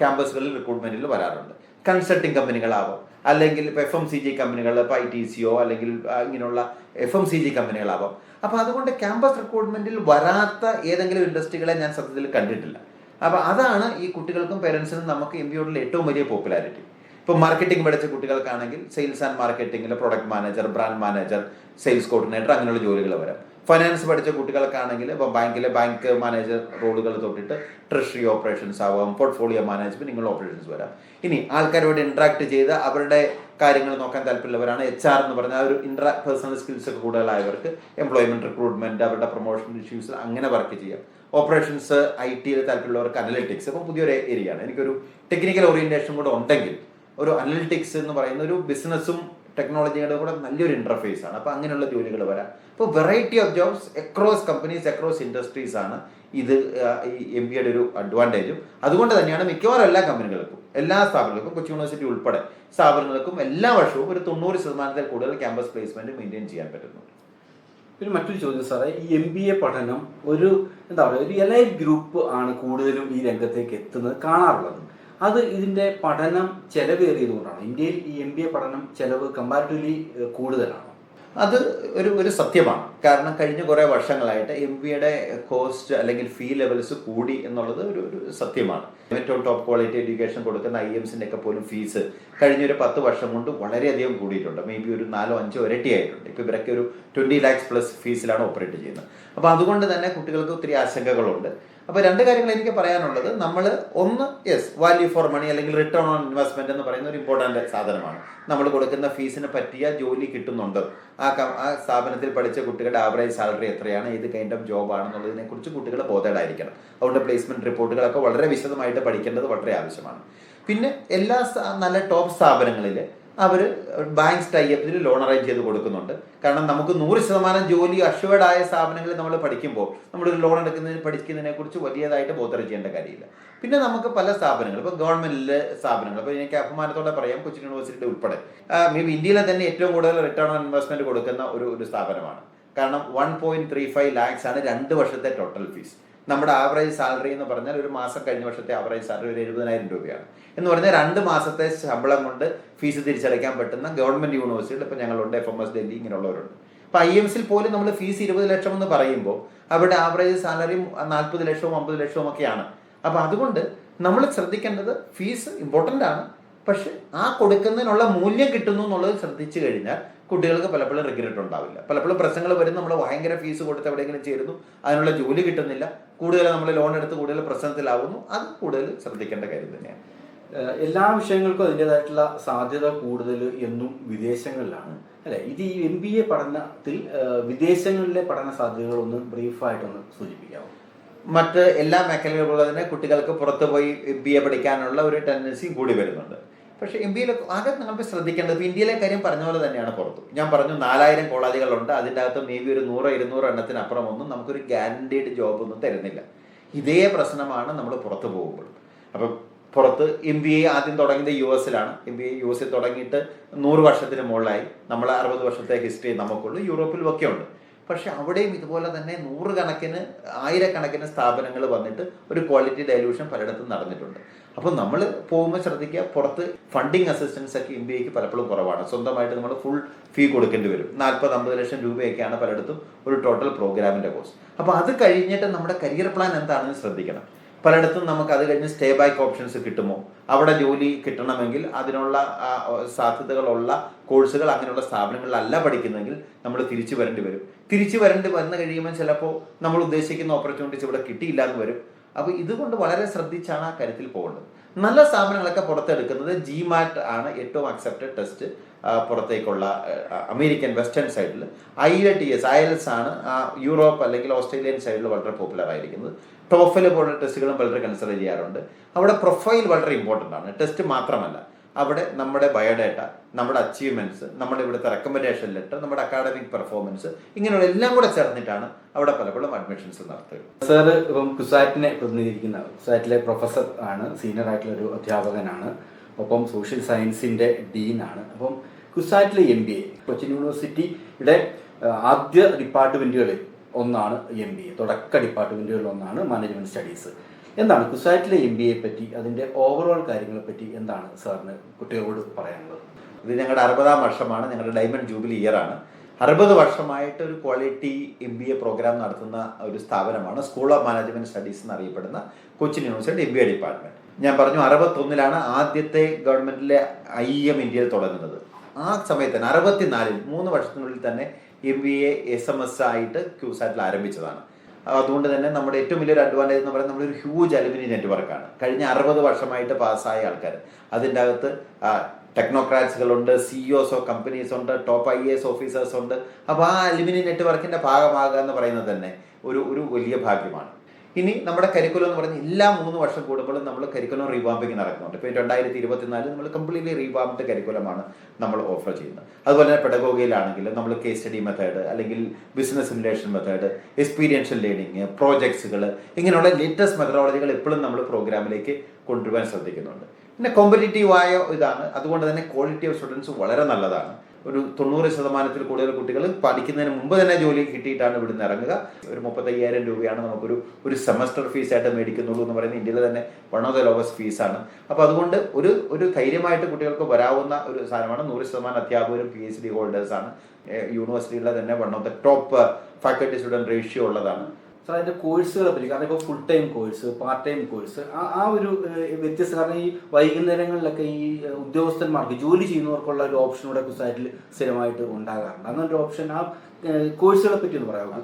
ക്യാമ്പസുകളിൽ റിക്രൂട്ട്മെന്റിൽ വരാറുണ്ട്. കൺസൾട്ടിങ് കമ്പനികളാവാം അല്ലെങ്കിൽ ഇപ്പോൾ എഫ് എം സി ജി കമ്പനികൾ ഇപ്പോൾ ഐ ടി സിയോ അല്ലെങ്കിൽ ഇങ്ങനെയുള്ള എഫ് എം സി ജി കമ്പനികളാവാം അപ്പോൾ അതുകൊണ്ട് ക്യാമ്പസ് റിക്രൂട്ട്മെന്റിൽ വരാത്ത ഏതെങ്കിലും ഇൻഡസ്ട്രികളെ ഞാൻ സത്യത്തിൽ കണ്ടിട്ടില്ല. അപ്പോൾ അതാണ് ഈ കുട്ടികൾക്കും പേരൻസിനും നമുക്ക് എം ബിയോടുള്ള ഏറ്റവും വലിയ പോപ്പുലാരിറ്റി ഇപ്പോൾ മാർക്കറ്റിംഗ് പഠിച്ച കുട്ടികൾക്കാണെങ്കിൽ sales and മാർക്കറ്റിംഗിൽ product manager brand manager sales coordinator അങ്ങനെയുള്ള ജോലികൾ വരാം. ഫൈനാൻസ് പഠിച്ച കുട്ടികൾക്കാണെങ്കിൽ ഇപ്പോൾ ബാങ്കിലെ ബാങ്ക് മാനേജർ റോളുകൾ തൊട്ടിട്ട് ട്രഷറി ഓപ്പറേഷൻസ് ആവാം പോർട്ട്ഫോളിയോ മാനേജ്മെന്റ് ഇങ്ങനെയുള്ള ഓപ്പറേഷൻസ് വരാം. ഇനി ആൾക്കാരോട് ഇന്ററാക്ട് ചെയ്ത് അവരുടെ കാര്യങ്ങൾ നോക്കാൻ താല്പര്യമുള്ളവരാണ് എച്ച് ആർ എന്ന് പറഞ്ഞാൽ ഒരു ഇൻട്രാ പേഴ്സണൽ സ്കിൽസ് ഒക്കെ കൂടുതലായവർക്ക് എംപ്ലോയ്മെന്റ് റിക്രൂട്ട്മെന്റ് അവരുടെ പ്രൊമോഷൻ ഇഷ്യൂസ് അങ്ങനെ വർക്ക് ചെയ്യാം. ഓപ്പറേഷൻസ് ഐ ടിയിൽ താല്പര്യമുള്ളവർക്ക് അനലിറ്റിക്സ് അപ്പോൾ പുതിയൊരു ഏരിയയാണ് എനിക്കൊരു ടെക്നിക്കൽ ഓറിയന്റേഷൻ കൂടെ ഉണ്ടെങ്കിൽ ഒരു അനലിറ്റിക്സ് എന്ന് പറയുന്ന ഒരു ബിസിനസ്സും ടെക്നോളജിയുടെ കൂടെ നല്ലൊരു ഇന്റർഫേസ് ആണ്. അപ്പോൾ അങ്ങനെയുള്ള ജോലികൾ വരാം. അപ്പോൾ variety of jobs across companies across industries ആണ് ഇത് ഈ എം ബിയുടെ ഒരു അഡ്വാന്റേജും അതുകൊണ്ട് തന്നെയാണ് മിക്കവാറും എല്ലാ കമ്പനികൾക്കും എല്ലാ സ്ഥാപനങ്ങൾക്കും കൊച്ചി യൂണിവേഴ്സിറ്റി ഉൾപ്പെടെ സ്ഥാപനങ്ങൾക്കും എല്ലാ വർഷവും ഒരു തൊണ്ണൂറ് ശതമാനത്തിൽ കൂടുതൽ ക്യാമ്പസ് പ്ലേസ്മെന്റ് മെയിന്റെയിൻ ചെയ്യാൻ പറ്റുന്നുണ്ട് പിന്നെ മറ്റൊരു ചോദ്യം സാറേ ഈ എം ബി എ പഠനം ഒരു എന്താ പറയുക ഒരു എലൈറ്റ് ഗ്രൂപ്പ് ആണ് കൂടുതലും ഈ രംഗത്തേക്ക് എത്തുന്നത് കാണാറുള്ളത്. അത് ഇതിന്റെ പഠനം ചെലവേറിയതുകൊണ്ടാണ്. ഇന്ത്യയിൽ ഈ എം ബി എ പഠനം ചെലവ് കമ്പാരിറ്റീവ്ലി കൂടുതലാണ്. അത് ഒരു ഒരു സത്യമാണ്. കാരണം കഴിഞ്ഞ കുറേ വർഷങ്ങളായിട്ട് എം ബിയുടെ കോസ്റ്റ് അല്ലെങ്കിൽ ഫീ ലെവൽസ് കൂടി എന്നുള്ളത് ഒരു ഒരു സത്യമാണ്. ഏറ്റവും ടോപ്പ് ക്വാളിറ്റി എഡ്യൂക്കേഷൻ കൊടുക്കുന്ന ഐ എംസിന്റെ ഒക്കെ പോലും ഫീസ് കഴിഞ്ഞ ഒരു പത്ത് വർഷം കൊണ്ട് വളരെയധികം കൂടിയിട്ടുണ്ട്. മേ ബി ഒരു നാലോ അഞ്ചോ ഇരട്ടി ആയിട്ടുണ്ട് ഇപ്പോൾ ഇവരൊക്കെ ഒരു ട്വന്റി ലാക്സ് പ്ലസ് ഫീസിലാണ് ഓപ്പറേറ്റ് ചെയ്യുന്നത്. അപ്പോൾ അതുകൊണ്ട് തന്നെ കുട്ടികൾക്ക് ഒത്തിരി ആശങ്കകളുണ്ട്. അപ്പോൾ രണ്ട് കാര്യങ്ങൾ എനിക്ക് പറയാനുള്ളത്. നമ്മൾ ഒന്ന് യെസ് വാല്യൂ ഫോർ മണി അല്ലെങ്കിൽ റിട്ടേൺ ഓൺ ഇൻവെസ്റ്റ്മെന്റ് എന്ന് പറയുന്ന ഒരു ഇമ്പോർട്ടന്റ് സാധനമാണ്. നമ്മൾ കൊടുക്കുന്ന ഫീസിന് പറ്റിയ ജോലി കിട്ടുന്നുണ്ട്. ആ ആ സ്ഥാപനത്തിൽ പഠിച്ച കുട്ടികളുടെ ആവറേജ് സാലറി എത്രയാണ്? ഏത് കൈൻഡ് ഓഫ് ജോബ് ആണെന്നുള്ളതിനെ കുറിച്ച് കുട്ടികൾ ബോധേഡായിരിക്കണം. അതുകൊണ്ട് പ്ലേസ്മെന്റ് റിപ്പോർട്ടുകളൊക്കെ വളരെ വിശദമായിട്ട് പഠിക്കേണ്ടത് വളരെ ആവശ്യമാണ്. പിന്നെ എല്ലാ നല്ല ടോപ്പ് സ്ഥാപനങ്ങളിൽ അവർ ബാങ്ക് ടൈപ്പിൽ ലോൺ അറേഞ്ച് ചെയ്ത് കൊടുക്കുന്നുണ്ട്. കാരണം നമുക്ക് നൂറ് ശതമാനം ജോലി അഷ്വേർഡ് ആയ സ്ഥാപനങ്ങളിൽ നമ്മൾ പഠിക്കുമ്പോൾ നമ്മളൊരു ലോൺ എടുക്കുന്നതിന് പഠിക്കുന്നതിനെ കുറിച്ച് വലിയതായിട്ട് ബോധർ ചെയ്യേണ്ട കാര്യമില്ല. പിന്നെ നമുക്ക് പല സ്ഥാപനങ്ങൾ ഇപ്പോൾ ഗവൺമെന്റിലെ സ്ഥാപനങ്ങൾ ഇപ്പോൾ എനിക്ക് അഭിമാനത്തോടെ പറയാം കൊച്ചിൻ യൂണിവേഴ്സിറ്റി ഉൾപ്പെടെ. മേ ബി ഇന്ത്യയിലെ തന്നെ ഏറ്റവും കൂടുതൽ റിട്ടേൺ ഓൺ ഇൻവെസ്റ്റ്മെന്റ് കൊടുക്കുന്ന ഒരു ഒരു സ്ഥാപനമാണ്. കാരണം one point three five lakhs ആണ് രണ്ട് വർഷത്തെ ടോട്ടൽ ഫീസ് നമ്മുടെ ആവറേജ് സാലറി എന്ന് പറഞ്ഞാൽ ഒരു മാസം കഴിഞ്ഞ വർഷത്തെ ആവറേജ് സാലറി ഒരു എഴുപതിനായിരം രൂപയാണ്. എന്ന് പറഞ്ഞാൽ രണ്ട് മാസത്തെ ശമ്പളം കൊണ്ട് ഫീസ് തിരിച്ചടയ്ക്കാൻ പറ്റുന്ന ഗവൺമെന്റ് യൂണിവേഴ്സിറ്റികൾ ഇപ്പോൾ ഞങ്ങളുണ്ട് എഫ് എം എസ് ഡൽഹി ഇങ്ങനെയുള്ളവരുണ്ട്. അപ്പോൾ ഐ എംസിൽ പോലും നമ്മൾ ഫീസ് ഇരുപത് ലക്ഷം എന്ന് പറയുമ്പോൾ അവരുടെ ആവറേജ് സാലറി നാൽപ്പത് ലക്ഷവും അമ്പത് ലക്ഷവും ഒക്കെയാണ്. അപ്പോൾ അതുകൊണ്ട് നമ്മൾ ശ്രദ്ധിക്കേണ്ടത് ഫീസ് ഇമ്പോർട്ടന്റ് ആണ്. പക്ഷെ ആ കൊടുക്കുന്നതിനുള്ള മൂല്യം കിട്ടുന്നു എന്നുള്ളത് ശ്രദ്ധിച്ചു കഴിഞ്ഞാൽ കുട്ടികൾക്ക് പലപ്പോഴും റിഗ്രറ്റ് ഉണ്ടാവില്ല. പലപ്പോഴും പ്രശ്നങ്ങൾ വരും നമ്മൾ ഭയങ്കര ഫീസ് കൊടുത്ത് എവിടെയെങ്കിലും ചേരുന്നു. അതിനുള്ള ജോലി കിട്ടുന്നില്ല. കൂടുതൽ നമ്മൾ ലോൺ എടുത്ത് കൂടുതൽ പ്രശ്നത്തിലാവുന്നു. അത് കൂടുതൽ ശ്രദ്ധിക്കേണ്ട കാര്യം തന്നെയാണ്. എല്ലാ വിഷയങ്ങൾക്കും അതിന്റെതായിട്ടുള്ള സാധ്യത കൂടുതൽ എന്നും വിദേശങ്ങളിലാണ്. അല്ലെ? ഇത് ഈ എം ബി എ പഠനത്തിൽ വിദേശങ്ങളിലെ പഠന സാധ്യതകളൊന്ന് ബ്രീഫായിട്ടൊന്ന് സൂചിപ്പിക്കാമോ മറ്റ് എല്ലാ മേഖലകളിലുള്ള തന്നെ കുട്ടികൾക്ക് പുറത്ത് പോയി ബി എ പഠിക്കാനുള്ള ഒരു ടെൻഡൻസി കൂടി വരുന്നുണ്ട്. പക്ഷേ ഇന്ത്യയിലെ ആകെ നിങ്ങൾക്ക് ശ്രദ്ധിക്കേണ്ടത് ഇപ്പോൾ ഇന്ത്യയിലെ കാര്യം പറഞ്ഞ പോലെ തന്നെയാണ് പുറത്ത്. ഞാൻ പറഞ്ഞു നാലായിരം കോളേജുകളുണ്ട് അതിന്റെ അകത്ത് മേ ബി ഒരു നൂറോ ഇരുന്നൂറോ എണ്ണത്തിനപ്പുറം ഒന്നും നമുക്കൊരു ഗ്യാരണ്ടീഡ് ജോബ് ഒന്നും തരുന്നില്ല. ഇതേ പ്രശ്നമാണ് നമ്മൾ പുറത്ത് പോകുമ്പോൾ. അപ്പം പുറത്ത് എം ബി എ ആദ്യം തുടങ്ങിയത് യു എസിലാണ്. എം ബി എ യു എസിൽ തുടങ്ങിയിട്ട് നൂറ് വർഷത്തിന് മുകളിലായി. നമ്മൾ അറുപത് വർഷത്തെ ഹിസ്റ്ററി നമുക്കുള്ളൂ. യൂറോപ്പിലും ഒക്കെ ഉണ്ട് പക്ഷെ അവിടെയും ഇതുപോലെ തന്നെ നൂറുകണക്കിന് ആയിരക്കണക്കിന് സ്ഥാപനങ്ങൾ വന്നിട്ട് ഒരു ക്വാളിറ്റി ഡൈലൂഷൻ പലയിടത്തും നടന്നിട്ടുണ്ട്. അപ്പോൾ നമ്മൾ പോകുമ്പോൾ ശ്രദ്ധിക്കുക പുറത്ത് ഫണ്ടിങ് അസിസ്റ്റൻസ് ഒക്കെ ഇന്ത്യയ്ക്ക് പലപ്പോഴും കുറവാണ്. സ്വന്തമായിട്ട് നമ്മൾ ഫുൾ ഫീ കൊടുക്കേണ്ടി വരും. നാൽപ്പത് അമ്പത് ലക്ഷം രൂപയൊക്കെയാണ് പലയിടത്തും ഒരു ടോട്ടൽ പ്രോഗ്രാമിന്റെ കോസ്റ്റ് അപ്പോൾ അത് കഴിഞ്ഞിട്ട് നമ്മുടെ കരിയർ പ്ലാൻ എന്താണെന്ന് ശ്രദ്ധിക്കണം. പലയിടത്തും നമുക്ക് അത് കഴിഞ്ഞ് സ്റ്റേ ബാക്ക് ഓപ്ഷൻസ് കിട്ടുമോ? അവിടെ ജോലി കിട്ടണമെങ്കിൽ അതിനുള്ള സാധ്യതകളുള്ള കോഴ്സുകൾ അങ്ങനെയുള്ള സ്ഥാപനങ്ങളിലല്ല പഠിക്കുന്നതെങ്കിൽ നമ്മൾ തിരിച്ചു വരേണ്ടി വരും. തിരിച്ചു വരേണ്ടി വന്നു കഴിയുമ്പോൾ ചിലപ്പോൾ നമ്മൾ ഉദ്ദേശിക്കുന്ന ഓപ്പർച്യൂണിറ്റീസ് ഇവിടെ കിട്ടിയില്ല എന്ന് വരും. അപ്പോൾ ഇതുകൊണ്ട് വളരെ ശ്രദ്ധിച്ചാണ് ആ കാര്യത്തിൽ പോകേണ്ടത്. നല്ല സ്ഥാപനങ്ങളൊക്കെ പുറത്തെടുക്കുന്നത് ജി മാറ്റ് ആണ് ഏറ്റവും അക്സെപ്റ്റഡ് ടെസ്റ്റ് പുറത്തേക്കുള്ള അമേരിക്കൻ വെസ്റ്റേൺ സൈഡിൽ I A T S I ആണ് യൂറോപ്പ് അല്ലെങ്കിൽ ഓസ്ട്രേലിയൻ സൈഡിൽ വളരെ പോപ്പുലർ ആയിരിക്കുന്നത്. ടോഫൽ പോലുള്ള ടെസ്റ്റുകളും വളരെ കൺസിഡർ ചെയ്യാറുണ്ട്. അവിടെ പ്രൊഫൈൽ വളരെ ഇമ്പോർട്ടന്റ് ആണ്. ടെസ്റ്റ് മാത്രമല്ല. അവിടെ നമ്മുടെ ബയോഡേറ്റ നമ്മുടെ അച്ചീവ്മെന്റ്സ് നമ്മുടെ ഇവിടുത്തെ റെക്കമെൻഡേഷൻ ലെറ്റർ നമ്മുടെ അക്കാഡമിക് പെർഫോമൻസ് ഇങ്ങനെയുള്ള എല്ലാം കൂടെ ചേർന്നിട്ടാണ് അവിടെ പലപ്പോഴും അഡ്മിഷൻസ് നടത്തുക. സാർ ഇപ്പം കുസാറ്റിനെ പ്രതിനിധീകരിക്കുന്ന കുസാറ്റിലെ പ്രൊഫസർ ആണ് സീനിയർ ആയിട്ടുള്ള ഒരു അധ്യാപകനാണ്. ഒപ്പം സോഷ്യൽ സയൻസിന്റെ ഡീനാണ് അപ്പം കുസാറ്റിലെ എം ബി എ കൊച്ചിൻ യൂണിവേഴ്സിറ്റിയുടെ ആദ്യ ഡിപ്പാർട്ട്മെന്റുകളിൽ ഒന്നാണ് എം ബി എ തുടക്ക ഡിപ്പാർട്ട്മെന്റുകളിൽ ഒന്നാണ് മാനേജ്മെന്റ് സ്റ്റഡീസ് എന്താണ് കുസാറ്റിലെ എം ബി എ പറ്റി അതിന്റെ ഓവറോൾ കാര്യങ്ങളെ പറ്റി എന്താണ് സാറിന് കുട്ടികളോട് പറയാനുള്ളത്? ഇത് ഞങ്ങളുടെ അറുപതാം വർഷമാണ് ഞങ്ങളുടെ ഡയമണ്ട് ജൂബിലി ഇയർ ആണ്. അറുപത് വർഷമായിട്ട് ഒരു quality M B A programme നടത്തുന്ന ഒരു സ്ഥാപനമാണ് സ്കൂൾ ഓഫ് മാനേജ്മെന്റ് സ്റ്റഡീസ് എന്നറിയപ്പെടുന്ന Cochin university M B A department ഞാൻ പറഞ്ഞു അറുപത്തൊന്നിലാണ് ആദ്യത്തെ ഗവൺമെന്റിലെ ഐ എം ഇന്ത്യയിൽ തുടങ്ങുന്നത്. ആ സമയത്ത് തന്നെ അറുപത്തിനാലിൽ മൂന്ന് വർഷത്തിനുള്ളിൽ തന്നെ M B A S M S ആയിട്ട് ക്യൂസാറ്റിൽ ആരംഭിച്ചതാണ്. അതുകൊണ്ട് തന്നെ നമ്മുടെ ഏറ്റവും വലിയൊരു അഡ്വാന്റേജ് എന്ന് പറയുന്നത് നമ്മളൊരു ഹ്യൂജ് അലുമിനി നെറ്റ്വർക്കാണ് കഴിഞ്ഞ അറുപത് വർഷമായിട്ട് പാസ്സായ ആൾക്കാർ അതിന്റെ അകത്ത് ടെക്നോക്രാറ്റ്സുകളുണ്ട് സിഇഒസോ കമ്പനീസ് ഉണ്ട് ടോപ്പ് ഐ എസ് ഓഫീസേഴ്സ് ഉണ്ട്. അപ്പോൾ ആ അലുമിനി നെറ്റ്വർക്കിന്റെ ഭാഗമാകുക എന്ന് പറയുന്നത് തന്നെ ഒരു ഒരു വലിയ ഭാഗ്യമാണ്. ഇനി നമ്മുടെ കരിക്കുലം എന്ന് പറഞ്ഞാൽ എല്ലാ മൂന്ന് വർഷം കൂടുമ്പോഴും നമ്മൾ കരിക്കുലം റീവാമ്പിങ് നടക്കുന്നുണ്ട്. ഇപ്പോൾ രണ്ടായിരത്തി ഇരുപത്തിനാലിൽ നമ്മൾ കംപ്ലീറ്റ്ലി റീവാമ്പ്ഡ് കരിക്കുലമാണ് നമ്മൾ ഓഫർ ചെയ്യുന്നത്. അതുപോലെ തന്നെ പെഡഗോഗിയിലാണെങ്കിലും നമ്മൾ കേസ് സ്റ്റഡി മെത്തേഡ് അല്ലെങ്കിൽ business simulation method experiential learning പ്രോജക്ട്സുകൾ ഇങ്ങനെയുള്ള ലേറ്റസ്റ്റ് മെത്തഡോളജികൾ എപ്പോഴും നമ്മൾ പ്രോഗ്രാമിലേക്ക് കൊണ്ടുവരാൻ ശ്രദ്ധിക്കുന്നുണ്ട്. പിന്നെ കോമ്പറ്റേറ്റീവായ ഇതാണ്. അതുകൊണ്ട് തന്നെ ക്വാളിറ്റി ഓഫ് സ്റ്റുഡൻസ് വളരെ നല്ലതാണ്. ഒരു തൊണ്ണൂറ് ശതമാനത്തിൽ കൂടുതൽ കുട്ടികൾ പഠിക്കുന്നതിന് മുമ്പ് തന്നെ ജോലി കിട്ടിയിട്ടാണ് ഇവിടുന്ന് ഇറങ്ങുക. ഒരു മുപ്പത്തയ്യായിരം രൂപയാണ് നമുക്കൊരു ഒരു സെമസ്റ്റർ ഫീസ് ആയിട്ട് മേടിക്കുന്നുള്ളൂ എന്ന് പറയുന്നത് ഇന്ത്യയിലെ തന്നെ വൺ ഓഫ് ദ ലോവസ്റ്റ് ഫീസാണ് അപ്പോൾ അതുകൊണ്ട് ഒരു ഒരു ധൈര്യമായിട്ട് കുട്ടികൾക്ക് വരാവുന്ന ഒരു സാധനമാണ്. നൂറ് ശതമാനം അധ്യാപകരും പി എച്ച് ഡി ഹോൾഡേഴ്സാണ് യൂണിവേഴ്സിറ്റിയിലെ തന്നെ one of the top faculty student ratio ഉള്ളതാണ്. സാർ അതിന്റെ കോഴ്സുകളെ പറ്റി കാരണം ഇപ്പോൾ full time course part time course ആ ഒരു വ്യത്യസ്ത കാരണം ഈ വൈകുന്നേരങ്ങളിലൊക്കെ ഈ ഉദ്യോഗസ്ഥന്മാർക്ക് ജോലി ചെയ്യുന്നവർക്കുള്ള ഒരു ഓപ്ഷൻ കൂടെ സൈറ്റിൽ സ്ഥിരമായിട്ട് ഉണ്ടാകാറുണ്ട്. ഒരു ഓപ്ഷൻ ആ കോഴ്സുകളെ പറ്റി ഒന്ന് പറയാമോ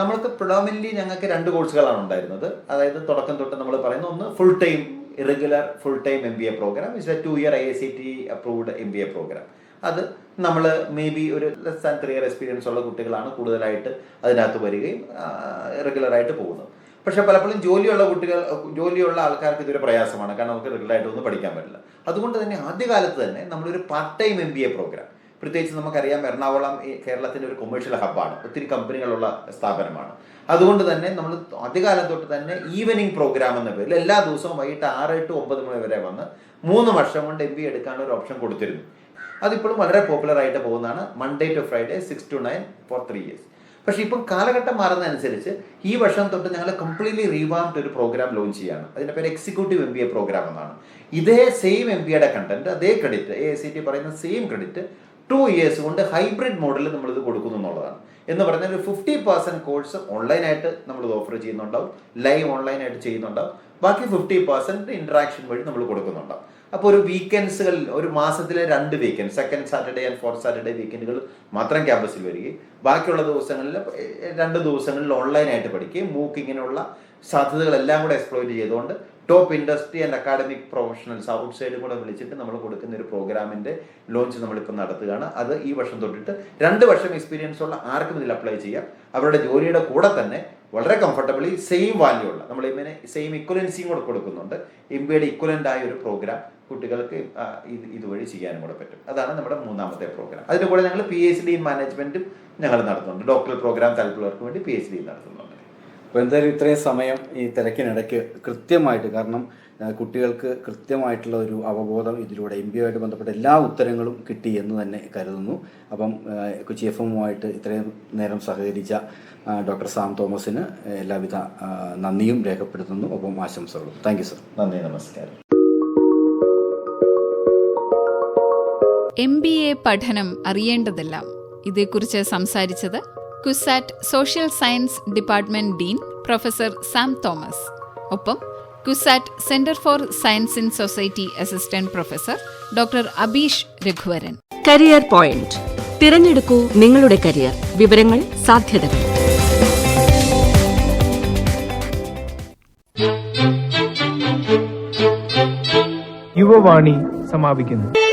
നമ്മൾക്ക് പ്രൊഡോമിനലി ഞങ്ങൾക്ക് രണ്ട് കോഴ്സുകളാണ് ഉണ്ടായിരുന്നത്. അതായത് തുടക്കം തൊട്ട് നമ്മൾ പറയുന്ന ഒന്ന് full time irregular full time M B A programme is a two year I S C T approved M B A programme അത് നമ്മൾ മേ ബി ഒരു less and three year experience ഉള്ള കുട്ടികളാണ് കൂടുതലായിട്ട് അതിനകത്ത് വരികയും റെഗുലറായിട്ട് പോകുന്നത്. പക്ഷെ പലപ്പോഴും ജോലിയുള്ള കുട്ടികൾ ജോലിയുള്ള ആൾക്കാർക്ക് ഇതൊരു പ്രയാസമാണ്. കാരണം നമുക്ക് റെഗുലറായിട്ട് ഒന്നും പഠിക്കാൻ പറ്റില്ല. അതുകൊണ്ട് തന്നെ ആദ്യകാലത്ത് തന്നെ നമ്മളൊരു part time M B A programme പ്രത്യേകിച്ച് നമുക്കറിയാം എറണാകുളം കേരളത്തിന്റെ ഒരു കൊമേഴ്ഷ്യൽ ഹബ്ബാണ് ഒത്തിരി കമ്പനികളുള്ള സ്ഥാപനമാണ്. അതുകൊണ്ട് തന്നെ നമ്മൾ ആദ്യകാലം തൊട്ട് തന്നെ ഈവനിങ് പ്രോഗ്രാം എന്ന പേരിൽ എല്ലാ ദിവസവും വൈകിട്ട് ആറ് ടു ഒമ്പത് മണി വരെ വന്ന് മൂന്ന് വർഷം കൊണ്ട് എം ബി എടുക്കാനുള്ള ഒരു ഓപ്ഷൻ കൊടുത്തിരുന്നു. അതിപ്പോഴും വളരെ പോപ്പുലർ ആയിട്ട് പോകുന്നതാണ് Monday to Friday six to nine four three years പക്ഷേ ഇപ്പം കാലഘട്ടം മാറുന്നതനുസരിച്ച് ഈ വർഷം തൊട്ട് ഞങ്ങൾ കംപ്ലീറ്റ്ലി റീവാംഡ് ഒരു പ്രോഗ്രാം ലോഞ്ച് ചെയ്യാണ്. അതിന്റെ പേര് executive M B A programme എന്നാണ്. ഇതേ സെയിം എം ബി എയുടെ കണ്ടന്റ് അതേ ക്രെഡിറ്റ് എ സി ടി പറയുന്ന സെയിം ക്രെഡിറ്റ് ടു ഇയേഴ്സ് കൊണ്ട് ഹൈബ്രിഡ് മോഡലിൽ നമ്മളിത് കൊടുക്കുന്നു എന്നുള്ളതാണ്. എന്ന് പറഞ്ഞാൽ ഒരു ഫിഫ്റ്റി പെർസെന്റ് കോഴ്സ് ഓൺലൈനായിട്ട് നമ്മൾ ഓഫർ ചെയ്യുന്നുണ്ടാവും. ലൈവ് ഓൺലൈനായിട്ട് ചെയ്യുന്നുണ്ടാവും. ബാക്കി ഫിഫ്റ്റി പെർസെന്റ് ഇന്ററാക്ഷൻ വഴി നമ്മൾ കൊടുക്കുന്നുണ്ടാവും അപ്പോൾ ഒരു വീക്കെൻഡ്സുകൾ ഒരു മാസത്തിലെ രണ്ട് weekend second Saturday and fourth Saturday വീക്കെൻഡുകൾ മാത്രം ക്യാമ്പസിൽ വരികയും ബാക്കിയുള്ള ദിവസങ്ങളിൽ രണ്ട് ദിവസങ്ങളിൽ ഓൺലൈനായിട്ട് പഠിക്കുകയും മൂക്ക് ഇങ്ങനെയുള്ള സാധ്യതകളെല്ലാം കൂടെ എക്സ്പ്ലോയിറ്റ് ചെയ്തുകൊണ്ട് top industry and academic professionals out സൈഡും കൂടെ വിളിച്ചിട്ട് നമ്മൾ കൊടുക്കുന്ന ഒരു പ്രോഗ്രാമിന്റെ ലോഞ്ച് നമ്മളിപ്പോൾ നടത്തുകയാണ്. അത് ഈ വർഷം തൊട്ടിട്ട് രണ്ട് വർഷം എക്സ്പീരിയൻസ് ഉള്ള ആർക്കും ഇതിൽ അപ്ലൈ ചെയ്യാം. അവരുടെ ജോലിയുടെ കൂടെ തന്നെ വളരെ കംഫർട്ടബിളി സെയിം വാല്യൂ ഉള്ള നമ്മൾ ഇങ്ങനെ സെയിം ഇക്വലൻസിയും കൂടെ കൊടുക്കുന്നുണ്ട്. എം ബിയുടെ ഇക്വലന്റ് ആയ ഒരു പ്രോഗ്രാം കുട്ടികൾക്ക് ഇത് ഇതുവഴി ചെയ്യാനും കൂടെ പറ്റും. അതാണ് നമ്മുടെ മൂന്നാമത്തെ പ്രോഗ്രാം അതിന്റെ കൂടെ ഞങ്ങൾ പി എച്ച് ഡി ഇൻ മാനേജ്മെന്റും ഞങ്ങൾ നടത്തുന്നുണ്ട്. ഡോക്ടറൽ പ്രോഗ്രാം താല്പര്യമുള്ളവർക്ക് വേണ്ടി പി എച്ച് ഡി നടത്തുന്നുണ്ട്. അപ്പോൾ എന്തായാലും ഇത്രയും സമയം ഈ തിരക്കിനിടയ്ക്ക് കൃത്യമായിട്ട് കാരണം കുട്ടികൾക്ക് കൃത്യമായിട്ടുള്ള ഒരു അവബോധം ഇതിലൂടെ എം ബിയുമായിട്ട് ബന്ധപ്പെട്ട എല്ലാ ഉത്തരങ്ങളും കിട്ടി എന്ന് തന്നെ കരുതുന്നു. അപ്പം കൊച്ചി എഫ് എമ്മുമായിട്ട് ഇത്രയും നേരം സഹകരിച്ച ഡോക്ടർ സാം തോമസിന് എല്ലാവിധ നന്ദിയും രേഖപ്പെടുത്തുന്നു. ഒപ്പം ആശംസകളും. Thank you sir. നന്ദി നമസ്കാരം. എം ബി എ പഠനം അറിയേണ്ടതെല്ലാം. ഇതേക്കുറിച്ച് സംസാരിച്ചത് CUSAT social science department dean professor Sam Thomas. ഒപ്പം CUSAT centre for science in society assistant professor doctor Abeesh Raghuvaran. Career point. തിരഞ്ഞെടുക്കൂ നിങ്ങളുടെ കരിയർ. വിവരങ്ങൾ സാധ്യതകൾ. യുവവാണി സമാപിക്കുന്നു.